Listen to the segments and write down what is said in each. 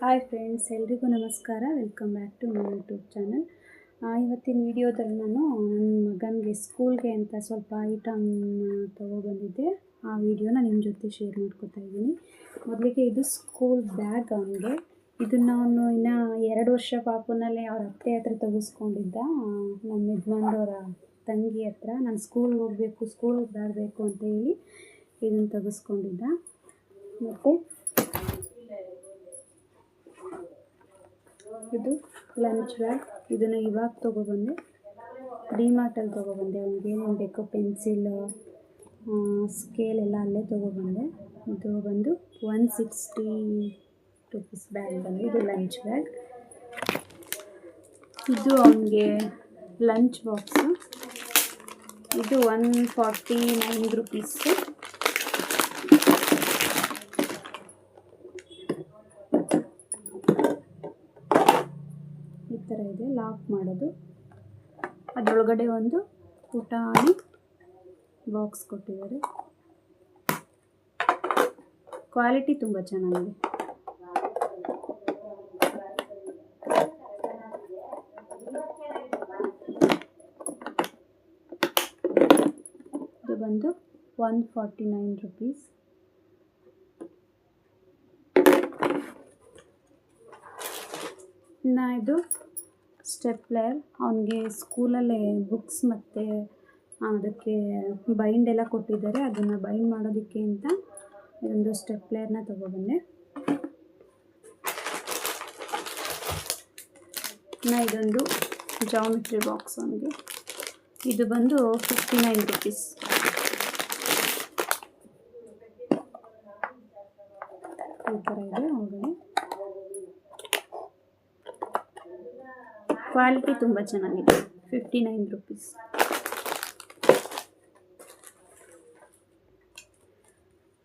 Hi friends ಎಲ್ರಿಗೂ ನಮಸ್ಕಾರ. Welcome back to my YouTube channel ಇವತ್ತಿನ ವಿಡಿಯೋದಲ್ಲಿ ನಾನು ನನ್ನ ಮಗನಿಗೆ ಸ್ಕೂಲ್ಗೆ ಅಂತ ಸ್ವಲ್ಪ ಐಟಮ್ ತೊಗೊಬಂದಿದ್ದೆ ಆ ವಿಡಿಯೋನ ನಿಮ್ಮ ಜೊತೆ ಶೇರ್ ಮಾಡ್ಕೊತಾ ಇದ್ದೀನಿ. ಮೊದಲಿಗೆ ಇದು ಸ್ಕೂಲ್ ಬ್ಯಾಗ್ ಅವನಿಗೆ ಇದನ್ನು ಅವನು ಇನ್ನು ಎರಡು ವರ್ಷ ಪಾಪುನಲ್ಲಿ ಅವ್ರ ಅತ್ತೆ ಹತ್ರ ತೆಗೆಸ್ಕೊಂಡಿದ್ದ. ನಮ್ಮ ಯಜಮಾನ್ರವರ ತಂಗಿ ಹತ್ರ. ನಾನು ಸ್ಕೂಲ್ಗೆ ಹೋಗಬೇಕು ಸ್ಕೂಲ್ಗೆ ಬರಬೇಕು ಅಂತ ಹೇಳಿ ಇದನ್ನು ತೆಗೆಸ್ಕೊಂಡಿದ್ದ. ಮತ್ತು ಇದು ಲಂಚ್ ಬ್ಯಾಗ್ ಇದನ್ನು ಇವಾಗ ತೊಗೊಬಂದೆ. ಡಿಮಾರ್ಟಲ್ಲಿ ತೊಗೊಬಂದೆ. ಅವ್ನಿಗೆ ಏನು ಬೇಕು ಪೆನ್ಸಿಲ್ ಸ್ಕೇಲ್ ಎಲ್ಲ ಅಲ್ಲೇ ತೊಗೊಬಂದೆ. ಇದು ಬಂದು ಒನ್ ಸಿಕ್ಸ್ಟಿ ರುಪೀಸ್ ಬ್ಯಾಗ್ ಬಂದು ಇದು ಲಂಚ್ ಬ್ಯಾಗ್ ಇದು ಅವನಿಗೆ ಲಂಚ್ ಬಾಕ್ಸು ಇದು ಒನ್ ಫಾರ್ಟಿ ನೈನ್ ರುಪೀಸು ಈ ಥರ ಇದೆ ಲಾಕ್ ಮಾಡೋದು. ಅದರೊಳಗಡೆ ಒಂದು ಪುಟಾಣಿ ಬಾಕ್ಸ್ ಕೊಟ್ಟಿದ್ದಾರೆ. ಕ್ವಾಲಿಟಿ ತುಂಬ ಚೆನ್ನಾಗಿದೆ. ಇದು ಬಂದು ಒನ್ ಫಾರ್ಟಿ ನೈನ್ ರುಪೀಸ್ ನಾ ಇದು ಸ್ಟೆಪ್ಲರ್ ಅವನಿಗೆ ಸ್ಕೂಲಲ್ಲೇ ಬುಕ್ಸ್ ಮತ್ತು, ಅದಕ್ಕೆ ಬೈಂಡ್ ಎಲ್ಲ ಕೊಟ್ಟಿದ್ದಾರೆ. ಅದನ್ನು ಬೈಂಡ್ ಮಾಡೋದಕ್ಕೆ ಅಂತ ಇದೊಂದು ಸ್ಟೆಪ್ಲರ್ನ ತೊಗೊಬಂದೆ. ನಾ ಇದೊಂದು ಜಾಮಿಟ್ರಿ ಬಾಕ್ಸ್ ಅವನಿಗೆ. ಇದು ಬಂದು ಫಿಫ್ಟಿ ನೈನ್ ರುಪೀಸ್ ಈ ಥರ ಇದೆ ಒಳಗಡೆ ಕ್ವಾಲಿಟಿ ತುಂಬ ಚೆನ್ನಾಗಿದೆ. ಫಿಫ್ಟಿ ನೈನ್ ರುಪೀಸ್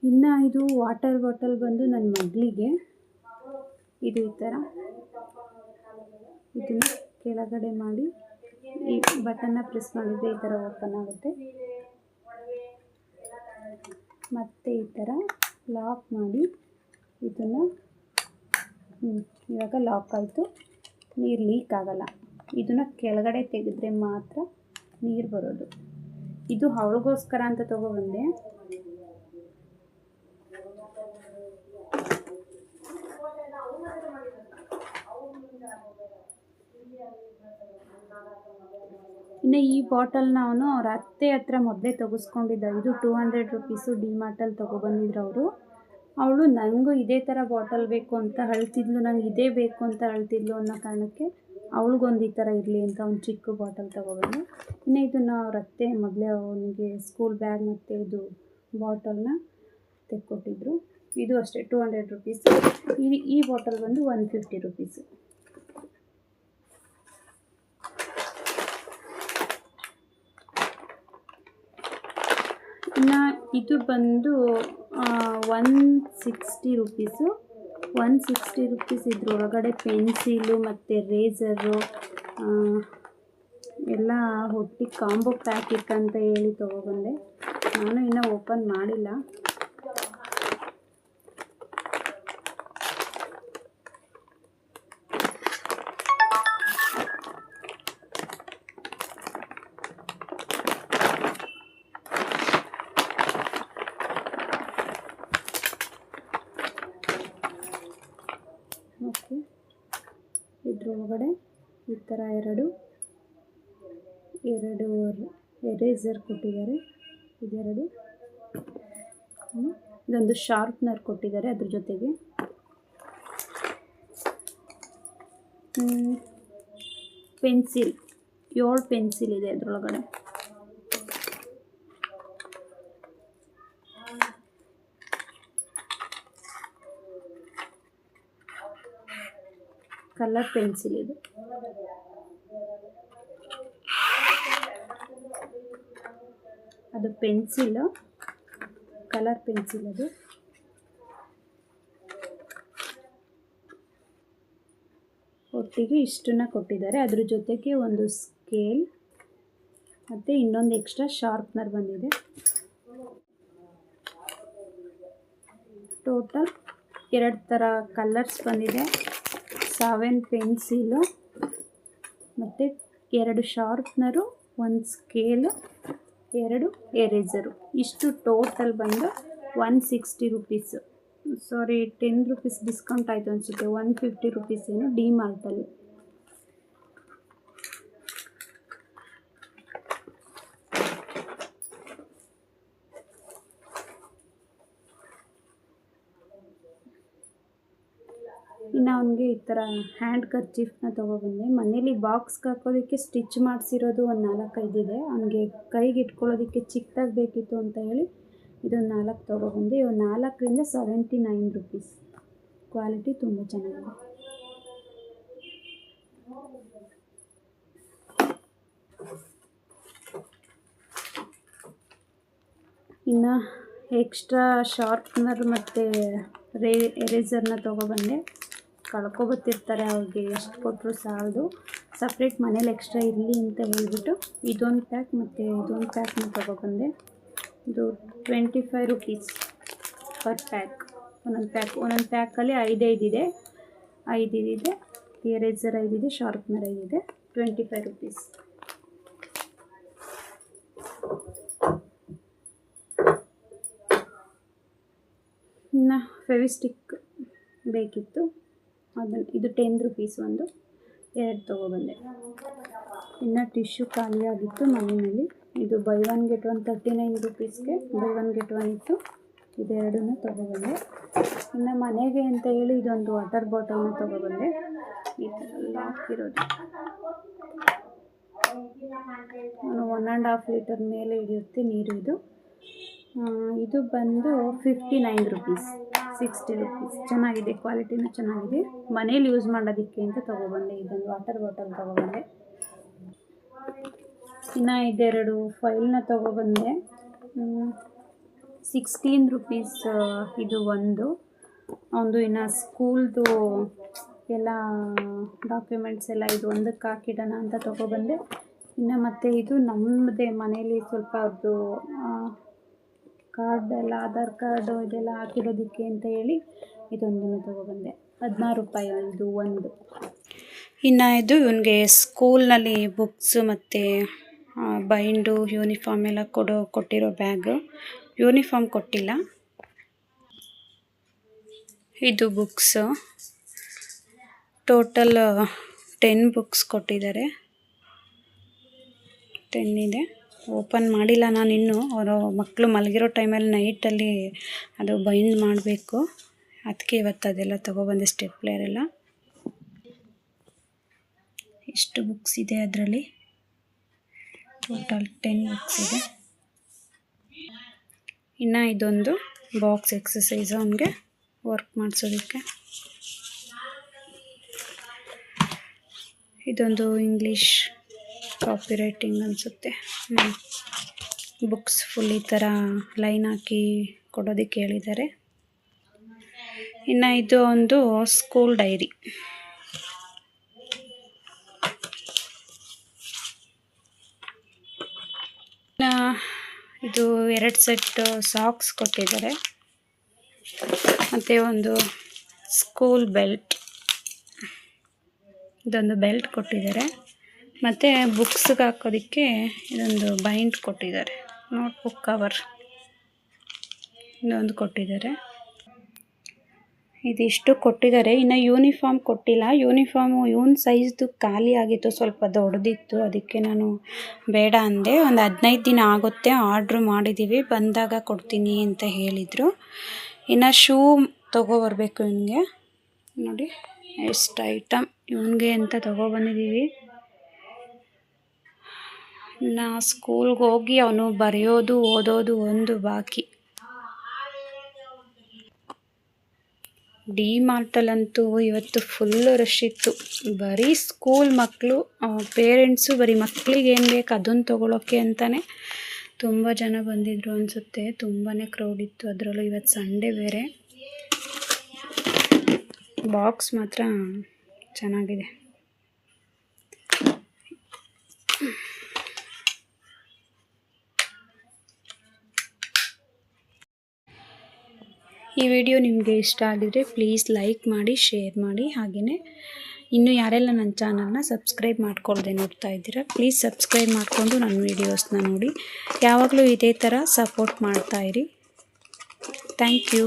ಇನ್ನು ಇದು ವಾಟರ್ ಬಾಟಲ್ ಬಂದು ನನ್ನ ಮಗಳಿಗೆ. ಇದು ಈ ಥರ ಇದನ್ನು ಕೆಳಗಡೆ ಮಾಡಿ, ಈ ಬಟನ್ನ ಪ್ರೆಸ್ ಮಾಡಿದರೆ ಈ ಥರ ಓಪನ್ ಆಗುತ್ತೆ. ಮತ್ತು ಈ ಥರ ಲಾಕ್ ಮಾಡಿ ಇದನ್ನು ಇವಾಗ ಲಾಕ್ ಆಯಿತು. ನೀರು ಲೀಕ್ ಆಗಲ್ಲ. ಇದನ್ನು ಕೆಳಗಡೆ ತೆಗೆದ್ರೆ ಮಾತ್ರ ನೀರು ಬರೋದು. ಇದು ಅವಳಿಗೋಸ್ಕರ ಅಂತ ತೊಗೊಬಂದೆ ಇನ್ನು ಈ ಬಾಟಲ್ನ ಅವನು ಅವ್ರ ಅತ್ತೆ ಹತ್ರ ಮೊದಲೇ ತೆಗೆಸ್ಕೊಂಡಿದ್ದ. ಇದು ಟೂ ಹಂಡ್ರೆಡ್ ರುಪೀಸು ಡಿಮಾರ್ಟಲ್ಲಿ ತೊಗೊಬಂದಿದ್ರು ಅವರು. ಅವಳು ನನಗೂ ಇದೇ ಥರ ಬಾಟಲ್ ಬೇಕು ಅಂತ ಅಳ್ತಿದ್ಲು ನಂಗೆ ಇದೇ ಬೇಕು ಅಂತ ಅಳ್ತಿದ್ಲು ಅನ್ನೋ ಕಾರಣಕ್ಕೆ ಅವಳಿಗೊಂದು ಈ ಥರ ಇರಲಿ ಅಂತ ಒಂದು ಚಿಕ್ಕ ಬಾಟಲ್ ತೊಗೊಬಂದು. ಇನ್ನು ಇದನ್ನು ಅವ್ರ ಅತ್ತೆ ಮೊದಲೇ ಅವನಿಗೆ ಸ್ಕೂಲ್ ಬ್ಯಾಗ್ ಮತ್ತು ಇದು ಬಾಟಲ್ನ ತೆಕ್ಕೊಟ್ಟಿದ್ರು. ಇದು ಅಷ್ಟೇ ಟೂ ಹಂಡ್ರೆಡ್ ರುಪೀಸ್ ಈ ಈ ಬಾಟಲ್ ಬಂದು ಒನ್ ಫಿಫ್ಟಿ ರುಪೀಸು ಇನ್ನು ಇದು ಬಂದು one sixty rupees one sixty rupees ಇದ್ರೊಳಗಡೆ ಪೆನ್ಸಿಲು ಮತ್ತು ರೇಸರು ಎಲ್ಲ ಒಟ್ಟಿಗೆ ಕಾಂಬೋ ಪ್ಯಾಕ್ ಅಂತ ಹೇಳಿ ತೊಗೊಬಂದೆ ನಾನು ಇನ್ನೂ ಓಪನ್ ಮಾಡಿಲ್ಲ. ಇದ್ರೊಳಗಡೆ ಈ ಥರ ಎರಡು ಎರಡು ಎರೇಸರ್ ಕೊಟ್ಟಿದ್ದಾರೆ ಇದೆರಡು. ಇದೊಂದು ಶಾರ್ಪ್ನರ್ ಕೊಟ್ಟಿದ್ದಾರೆ ಅದ್ರ ಜೊತೆಗೆ ಪೆನ್ಸಿಲ್, ಏಳು ಪೆನ್ಸಿಲ್ ಇದೆ ಅದರೊಳಗಡೆ ಕಲರ್ ಪೆನ್ಸಿಲ್ ಇದು. ಅದು ಪೆನ್ಸಿಲ್, ಕಲರ್ ಪೆನ್ಸಿಲ್ ಅದು. ಒಟ್ಟಿಗೆ ಇಷ್ಟನ್ನ ಕೊಟ್ಟಿದ್ದಾರೆ. ಅದ್ರ ಜೊತೆಗೆ ಒಂದು ಸ್ಕೇಲ್, ಮತ್ತು ಇನ್ನೊಂದು ಎಕ್ಸ್ಟ್ರಾ ಶಾರ್ಪ್ನರ್ ಬಂದಿದೆ. ಟೋಟಲ್ ಎರಡು ಥರ ಕಲರ್ಸ್ ಬಂದಿದೆ. ಸೆವೆನ್ ಪೆನ್ಸಿಲು ಮತ್ತು ಎರಡು ಶಾರ್ಪ್ನರು, ಒಂದು ಸ್ಕೇಲು, ಎರಡು ಎರೇಸರು. ಇಷ್ಟು ಟೋಟಲ್ ಬಂದು one sixty rupees. Sorry, ten rupees discount ಆಯಿತು ಅನಿಸುತ್ತೆ. ಒನ್ ಫಿಫ್ಟಿ ರುಪೀಸ್ ಏನು ಡಿ ಮಾರ್ಟಲ್ಲಿ. ಇನ್ನು ಅವನಿಗೆ ಈ ಥರ ಹ್ಯಾಂಡ್ ಕರ್ಚೀಫ್ನ ತೊಗೊಬಂದೆ. ಮನೇಲಿ ಬಾಕ್ಸ್ಗೆ ಹಾಕೋದಕ್ಕೆ ಸ್ಟಿಚ್ ಮಾಡಿಸಿರೋದು ಒಂದು ನಾಲ್ಕೈದು ಇದೆ. ಅವನಿಗೆ ಕೈಗೆ ಇಟ್ಕೊಳ್ಳೋದಕ್ಕೆ ಚಿಕ್ಕದಾಗಿ ಬೇಕಿತ್ತು ಅಂತ ಹೇಳಿ ಇದೊಂದು ನಾಲ್ಕು ತೊಗೊಬಂದೆ. ಇವು ನಾಲ್ಕರಿಂದ ಸೆವೆಂಟಿ ನೈನ್ ರುಪೀಸ್. ಕ್ವಾಲಿಟಿ ತುಂಬ ಚೆನ್ನಾಗಿದೆ. ಇನ್ನು ಎಕ್ಸ್ಟ್ರಾ ಶಾರ್ಪ್ನರ್ ಮತ್ತು ರೇ ಎರೇಸರ್ನ ತೊಗೊಬಂದೆ. ಕಳ್ಕೊಬತ್ತಿರ್ತಾರೆ ಅವ್ರಿಗೆ ಎಷ್ಟು ಕೊಟ್ಟರು ಸಾಲದು. ಸಪ್ರೇಟ್ ಮನೇಲಿ ಎಕ್ಸ್ಟ್ರಾ ಇರಲಿ ಅಂತ ಹೇಳಿಬಿಟ್ಟು ಇದೊಂದು ಪ್ಯಾಕ್ ಮತ್ತು ಇದೊಂದು ಪ್ಯಾಕ್ನ ತೊಗೊಬಂದೆ. ಇದು twenty five rupees per pack ಒಂದೊಂದು ಪ್ಯಾಕ್ ಒಂದೊಂದು ಪ್ಯಾಕಲ್ಲಿ ಐದೈದಿದೆ ಐದಿದೆ ಏರೇಜರ್ ಐದಿದೆ ಶಾರ್ಪ್ನರ್ ಐದಿದೆ ಟ್ವೆಂಟಿ ಫೈವ್ ರುಪೀಸ್ ಇನ್ನು ಫೆವಿಸ್ಟಿಕ್ ಬೇಕಿತ್ತು. ಅದನ್ನು ಇದು ಟೆನ್ ರುಪೀಸ್ ಒಂದು. ಎರಡು ತೊಗೊಬಂದೆ ಇನ್ನು ಟಿಶ್ಯೂ ಖಾಲಿಯಾಗಿತ್ತು ಮನೆಯಲ್ಲಿ. ಇದು buy one get one thirty nine ರುಪೀಸ್ಗೆ buy one get one ಇತ್ತು. ಇದೆರಡನ್ನೂ ತೊಗೊಬಂದೆ ಇನ್ನು ಮನೆಗೆ ಅಂತ ಹೇಳಿ ಇದೊಂದು ವಾಟರ್ ಬಾಟಲ್ನ ತೊಗೊಬಂದೆ ಈ ಥರ ಲಾಕ್ ಇರೋದು ನಾನು ಒನ್ ಆ್ಯಂಡ್ ಹಾಫ್ ಲೀಟರ್ ಮೇಲೆ ಹಿಡಿಯುತ್ತೆ ನೀರು ಇದು. ಇದು ಬಂದು fifty nine rupees sixty rupees. ಚೆನ್ನಾಗಿದೆ, ಕ್ವಾಲಿಟಿನೂ ಚೆನ್ನಾಗಿದೆ. ಮನೇಲಿ ಯೂಸ್ ಮಾಡೋದಕ್ಕೆ ಅಂತ ತೊಗೊಬಂದೆ, ಇದೊಂದು ವಾಟರ್ ಬಾಟಲ್ ತೊಗೊಬಂದೆ. ಇನ್ನು ಇದೆರಡು ಫೈಲ್ನ ತೊಗೊಬಂದೆ. ಸಿಕ್ಸ್ಟೀನ್ ರುಪೀಸ್ ಇದು ಒಂದು. ಒಂದು ಇನ್ನು ಸ್ಕೂಲ್ದು ಎಲ್ಲ ಡಾಕ್ಯುಮೆಂಟ್ಸ್ ಎಲ್ಲ ಇದು ಒಂದಕ್ಕೆ ಹಾಕಿಡೋಣ ಅಂತ ತೊಗೊಬಂದೆ. ಇನ್ನು ಮತ್ತು ಇದು ನಮ್ಮದೇ ಮನೇಲಿ ಸ್ವಲ್ಪ ಅವ್ರದ್ದು ಕಾರ್ಡ್ ಎಲ್ಲ, ಆಧಾರ್ ಕಾರ್ಡು ಇದೆಲ್ಲ ಹಾಕಿರೋದಕ್ಕೆ ಅಂತ ಹೇಳಿ ಇದೊಂದನ್ನು ತೊಗೊಬಂದೆ. ಹದಿನಾರು ರೂಪಾಯಿ ಇದು ಒಂದು. ಇನ್ನು ಇದು ಇವನಿಗೆ ಸ್ಕೂಲ್ನಲ್ಲಿ ಬುಕ್ಸು ಮತ್ತು ಬೈಂಡು, ಯೂನಿಫಾರ್ಮ್ ಎಲ್ಲ ಕೊಡೋ, ಕೊಟ್ಟಿರೋ ಬ್ಯಾಗು. ಯೂನಿಫಾರ್ಮ್ ಕೊಟ್ಟಿಲ್ಲ. ಇದು ಬುಕ್ಸು. ಟೋಟಲ್ ಟೆನ್ ಬುಕ್ಸ್ ಕೊಟ್ಟಿದ್ದಾರೆ. ಟೆನ್ ಇದೆ. ಓಪನ್ ಮಾಡಿಲ್ಲ ನಾನು ಇನ್ನೂ. ಅವರು ಮಕ್ಕಳು ಮಲಗಿರೋ ಟೈಮಲ್ಲಿ ನೈಟಲ್ಲಿ ಅದು ಬೈಂಡ್ ಮಾಡಬೇಕು. ಅದಕ್ಕೆ ಇವತ್ತು ಅದೆಲ್ಲ ತೊಗೊಬಂದೆ ಸ್ಟೆಪ್ಲೇರ್ ಎಲ್ಲ. ಇಷ್ಟು ಬುಕ್ಸ್ ಇದೆ ಅದರಲ್ಲಿ? ಟೋಟಲ್ ಟೆನ್ ಬುಕ್ಸ್ ಇದೆ. ಇನ್ನು ಇದೊಂದು ಬಾಕ್ಸ್ ಎಕ್ಸಸೈಸ್ ಅವನಿಗೆ ವರ್ಕ್ ಮಾಡಿಸೋದಕ್ಕೆ. ಇದೊಂದು ಇಂಗ್ಲೀಷ್ ಕಾಪಿ ರೈಟಿಂಗ್ ಅನಿಸುತ್ತೆ ಬುಕ್ಸ್ ಫುಲ್ ಈ ಥರ ಲೈನ್ ಹಾಕಿ ಕೊಡೋದಕ್ಕೆ ಹೇಳಿದ್ದಾರೆ. ಇನ್ನು ಇದು ಒಂದು ಸ್ಕೂಲ್ ಡೈರಿ ಇದು ಎರಡು ಸೆಟ್ ಸಾಕ್ಸ್ ಕೊಟ್ಟಿದ್ದಾರೆ. ಮತ್ತು ಒಂದು ಸ್ಕೂಲ್ ಬೆಲ್ಟ್ ಇದೊಂದು ಬೆಲ್ಟ್ ಕೊಟ್ಟಿದ್ದಾರೆ. ಮತ್ತು ಬುಕ್ಸ್ಗೆ ಹಾಕೋದಕ್ಕೆ ಇದೊಂದು ಬೈಂಡ್ ಕೊಟ್ಟಿದ್ದಾರೆ. ನೋಟ್ಬುಕ್ ಕವರ್ ಇದೊಂದು ಕೊಟ್ಟಿದ್ದಾರೆ. ಇದಿಷ್ಟು ಕೊಟ್ಟಿದ್ದಾರೆ. ಇನ್ನು ಯೂನಿಫಾರ್ಮ್ ಕೊಟ್ಟಿಲ್ಲ. ಯೂನಿಫಾರ್ಮು ಇವನ್ ಸೈಜ್ದು ಖಾಲಿ ಆಗಿತ್ತು, ಸ್ವಲ್ಪ ದೊಡ್ಡದಿತ್ತು. ಅದಕ್ಕೆ ನಾನು ಬೇಡ ಅಂದೆ. ಒಂದು ಹದಿನೈದು ದಿನ ಆಗುತ್ತೆ ಆರ್ಡ್ರ್ ಮಾಡಿದ್ದೀವಿ ಬಂದಾಗ ಕೊಡ್ತೀನಿ ಅಂತ ಹೇಳಿದರು. ಇನ್ನು ಶೂ ತೊಗೊಬರ್ಬೇಕು ಇವನಿಗೆ. ನೋಡಿ, ಎಷ್ಟು ಐಟಮ್ ಇವನಿಗೆ ಅಂತ ತೊಗೊಬಂದಿದ್ದೀವಿ ನಾ ಸ್ಕೂಲ್ಗೆ ಹೋಗಿ ಅವನು ಬರೆಯೋದು, ಓದೋದು ಒಂದು ಬಾಕಿ. ಡಿ ಮಾರ್ಟಲ್ಲಂತೂ ಇವತ್ತು ಫುಲ್ಲು ರಶ್ ಇತ್ತು. ಬರೀ ಸ್ಕೂಲ್ ಮಕ್ಕಳು ಪೇರೆಂಟ್ಸು ಬರೀ ಮಕ್ಕಳಿಗೆ ಏನು ಬೇಕು ಅದನ್ನು ತೊಗೊಳೋಕ್ಕೆ ಅಂತಲೇ ತುಂಬ ಜನ ಬಂದಿದ್ರು ಅನಿಸುತ್ತೆ. ತುಂಬಾ ಕ್ರೌಡ್ ಇತ್ತು. ಅದರಲ್ಲೂ ಇವತ್ತು ಸಂಡೇ ಬೇರೆ. ಬಾಕ್ಸ್ ಮಾತ್ರ ಚೆನ್ನಾಗಿದೆ. ಈ ವಿಡಿಯೋ ನಿಮಗೆ ಇಷ್ಟ ಆಗಿದರೆ ಪ್ಲೀಸ್ ಲೈಕ್ ಮಾಡಿ, ಶೇರ್ ಮಾಡಿ. ಹಾಗೆಯೇ ಇನ್ನು ಯಾರೆಲ್ಲ ನನ್ನ ಚಾನಲ್ನ ಸಬ್ಸ್ಕ್ರೈಬ್ ಮಾಡ್ಕೊಳ್ದೆ ನೋಡ್ತಾ ಇದ್ದೀರಾ, ಪ್ಲೀಸ್ ಸಬ್ಸ್ಕ್ರೈಬ್ ಮಾಡಿಕೊಂಡು ನನ್ನ ವೀಡಿಯೋಸ್ನ ನೋಡಿ. ಯಾವಾಗಲೂ ಇದೇ ಥರ ಸಪೋರ್ಟ್ ಮಾಡ್ತಾಯಿರಿ ಥ್ಯಾಂಕ್ ಯು.